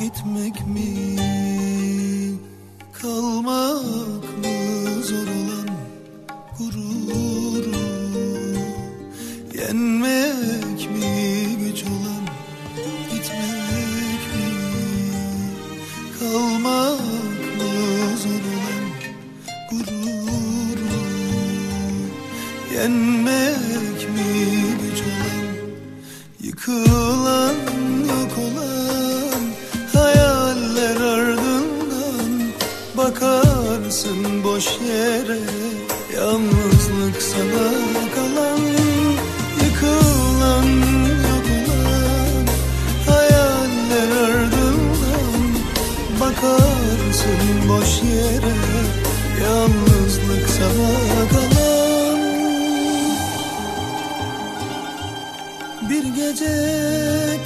Gitmek mi kalmak mı zor olan gururu? Yenmek mi güç olan gitmek mi kalmak mı zor olan gururu? Yenmek mi güç olan Yıkılan yok olan Bakarsın boş yere. Yalnızlık sana kalan Yıkılan yok olan hayaller ardından Bakarsın boş yere. Yalnızlık sana kalan. Bir gece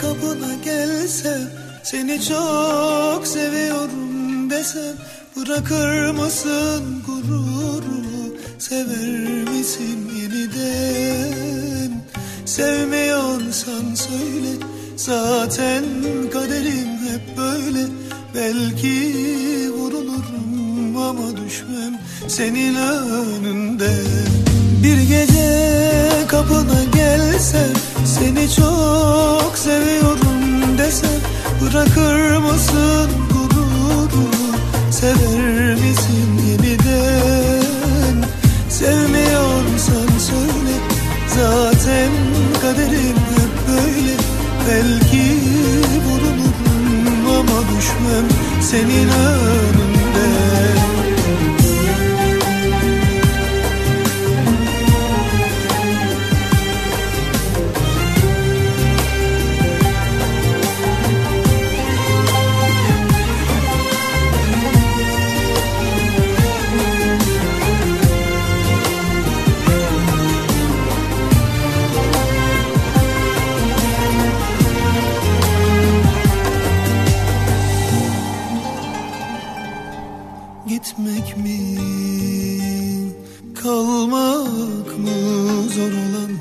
kapına gelsem Seni çok seviyorum desem Bırakır mısın gururu Sever misin yeniden? Sevmiyorsan söyle Zaten kaderim hep böyle. Belki vurulurum ama düşmem Senin önünde. Bir gece kapına gelsem Seni çok seviyorum desem Bırakır mısın gururu Sever Belki vurulurum ama düşmem Senin kalmak mı zor olan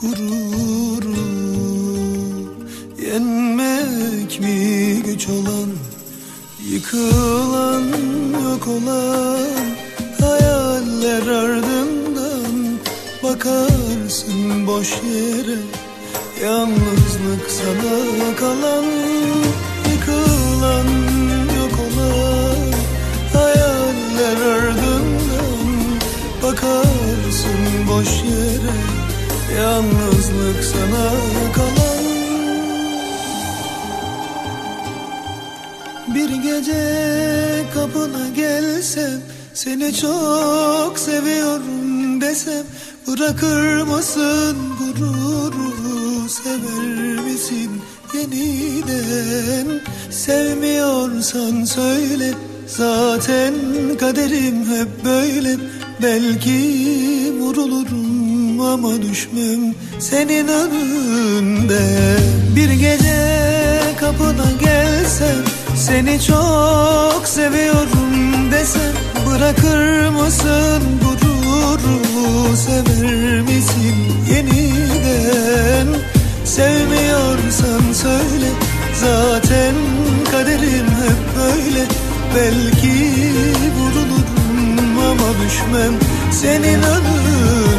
gururu Yenmek mi güç olan? Yıkılan yok olan Hayaller ardından bakarsın boş yere. Yalnızlık sana kalan yıkılan yok olan Hayaller ardından bakarsın boş yere Yalnızlık sana kalan Bir gece kapına gelsem Seni çok seviyorum desem Bırakır mısın gururu Sever misin yeniden? Sevmiyorsan söyle Zaten kaderim hep böyle Belki vurulurum ama düşmem Senin önünde. Bir gece kapına gelsem Seni çok seviyorum desem Bırakır mısın gururu? Sever misin yeniden? Sevmiyorsan söyle Zaten kaderim hep böyle. Belki vurulurum ama düşmem Senin önünde